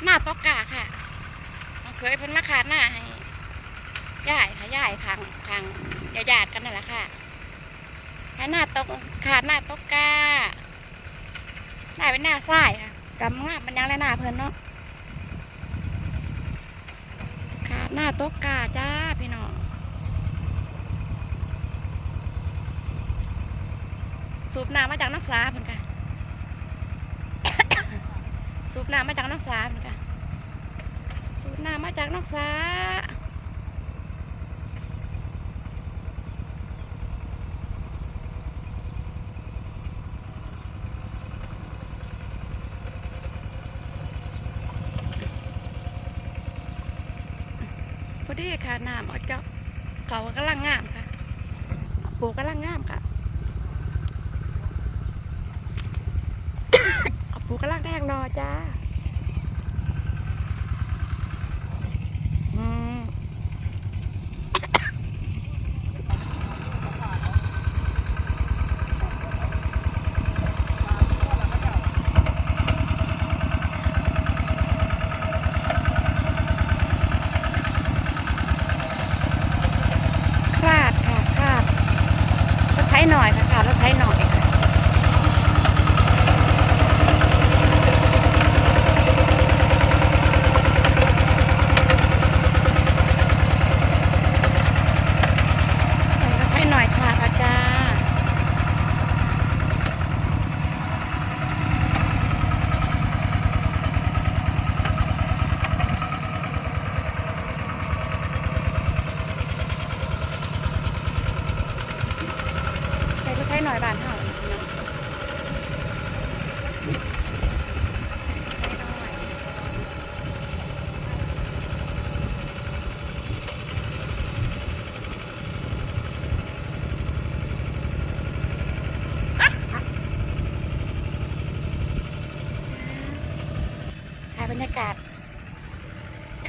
ดหน้าตกกาค่ะเคยเพิ่นมาขาดหน้าให้ย่ายค่ะย่ายทางทางญาติๆกันนั่นแหละค่ะขาดหน้าตกขาดหน้าตกกาหน้าเป็นหน้าทรายค่ะดำงามมันยังและหน้าเพิ่นเนาะขาดหน้าตกกาจ้าพี่น้องสูบน้ำมาจากนักษาเพิ่นค่ะ สูบน้ำมาจากนอกสาเหมือนกันสูบน้ำมาจากนอกสาพอดีค่ะน้ำเอาเจ้าเขากำลังงามค่ะปลูกกำลังงามค่ะ เอา ปูกระลักแดงนอจ้าคลาดค่ะคลาดรถไถหน่อยค่ะค่ะรถไถหน่อยค่ะ ใส่รถให้หน่อยค่ะอาจารย์ใส่รถให้หน่อยบานเท่าเนาะให้หน่อยถ่ายบรรยากาศ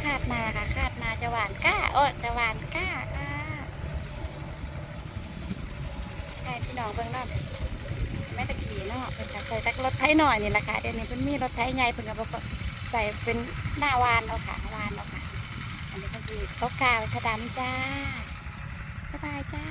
คาดนาค่ะ คาดนาจะหวานก้าโอ้จะหวานก้าค่ะ ใช่พี่น้องเบิ่งเนาะแม่ตะกี้เนาะเป็นการใส่ตักรถไถหน่อยนี่แหละค่ะเดี๋ยวนี้เพิ่นมีรถไถใหญ่เพิ่นก็บ่ใส่เป็นหน้าวานเอาค่ะวานเอาค่ะ อันนี้ก็คือตกกาวทะดำจ้าบ๊ายบายจ้า